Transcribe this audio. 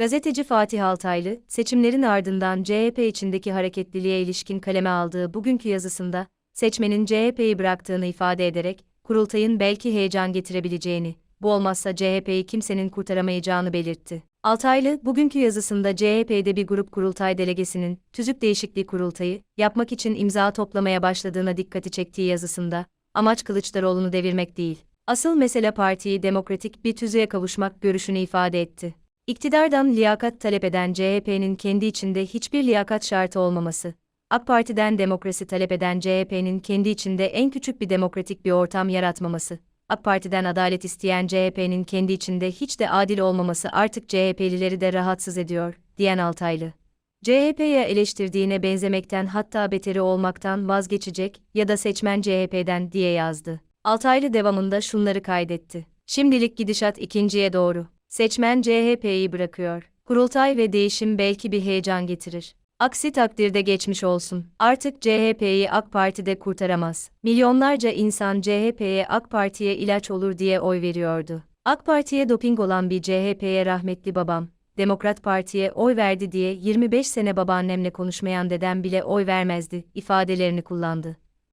Gazeteci Fatih Altaylı, seçimlerin ardından CHP içindeki hareketliliğe ilişkin kaleme aldığı bugünkü yazısında, seçmenin CHP'yi bıraktığını ifade ederek, kurultayın belki heyecan getirebileceğini, bu olmazsa CHP'yi kimsenin kurtaramayacağını belirtti. Altaylı, bugünkü yazısında CHP'de bir grup kurultay delegesinin, tüzük değişikliği kurultayı, yapmak için imza toplamaya başladığına dikkati çektiği yazısında, amaç Kılıçdaroğlu'nu devirmek değil, asıl mesele partiyi demokratik bir tüzüğe kavuşmak görüşünü ifade etti. İktidardan liyakat talep eden CHP'nin kendi içinde hiçbir liyakat şartı olmaması, AK Parti'den demokrasi talep eden CHP'nin kendi içinde en küçük bir demokratik bir ortam yaratmaması, AK Parti'den adalet isteyen CHP'nin kendi içinde hiç de adil olmaması artık CHP'lileri de rahatsız ediyor, diyen Altaylı. CHP'ye eleştirdiğine benzemekten hatta beteri olmaktan vazgeçecek ya da seçmen CHP'den diye yazdı. Altaylı devamında şunları kaydetti. Şimdilik gidişat ikinciye doğru. Seçmen CHP'yi bırakıyor. Kurultay ve değişim belki bir heyecan getirir. Aksi takdirde geçmiş olsun. Artık CHP'yi AK Parti'de kurtaramaz. Milyonlarca insan CHP'ye AK Parti'ye ilaç olur diye oy veriyordu. AK Parti'ye doping olan bir CHP'ye rahmetli babam, Demokrat Parti'ye oy verdi diye 25 sene babaannemle konuşmayan dedem bile oy vermezdi ifadelerini kullandı.